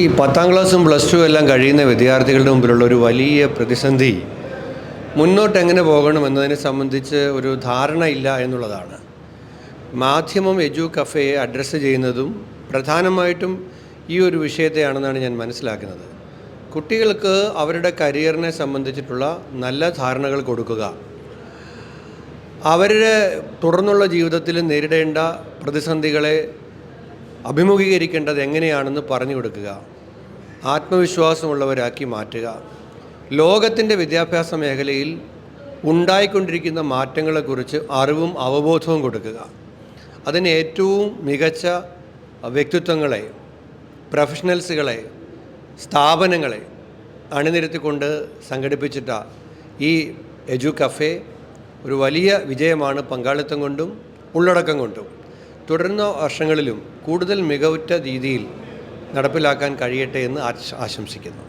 ഈ പത്താം ക്ലാസ്സും പ്ലസ് ടു എല്ലാം കഴിയുന്ന വിദ്യാർത്ഥികളുടെ മുമ്പിലുള്ള ഒരു വലിയ പ്രതിസന്ധി മുന്നോട്ട് എങ്ങനെ പോകണം എന്നതിനെ സംബന്ധിച്ച് ഒരു ധാരണ ഇല്ല എന്നുള്ളതാണ്. മാധ്യമം എജു കഫേയെ അഡ്രസ്സ് ചെയ്യുന്നതും പ്രധാനമായിട്ടും ഈ ഒരു വിഷയത്തെയാണെന്നാണ് ഞാൻ മനസ്സിലാക്കുന്നത്. കുട്ടികൾക്ക് അവരുടെ കരിയറിനെ സംബന്ധിച്ചിട്ടുള്ള നല്ല ധാരണകൾ കൊടുക്കുക. അവരുടെ തുടർന്നുള്ള ജീവിതത്തിൽ നേരിടേണ്ട പ്രതിസന്ധികളെ അഭിമുഖീകരിക്കേണ്ടത് എങ്ങനെയാണെന്ന് പറഞ്ഞു കൊടുക്കുക. ആത്മവിശ്വാസമുള്ളവരാക്കി മാറ്റുക. ലോകത്തിന്റെ വിദ്യാഭ്യാസ മേഖലയിൽ ഉണ്ടായിക്കൊണ്ടിരിക്കുന്ന മാറ്റങ്ങളെക്കുറിച്ച് അറിവും അവബോധവും കൊടുക്കുക. അതിന് ഏറ്റവും മികച്ച വ്യക്തിത്വങ്ങളെ പ്രൊഫഷണൽസുകളെ സ്ഥാപനങ്ങളെ അണിനിരത്തിക്കൊണ്ട് സംഘടിപ്പിച്ചിട്ട ഈ എജു കഫേ ഒരു വലിയ വിജയമാണ് പങ്കാളിത്തം കൊണ്ടും ഉള്ളടക്കം കൊണ്ടും. തുടരുന്ന വർഷങ്ങളിലും കൂടുതൽ മികവുറ്റ രീതിയിൽ നടപ്പിലാക്കാൻ കഴിയട്ടെ എന്ന് ആശംസിക്കുന്നു.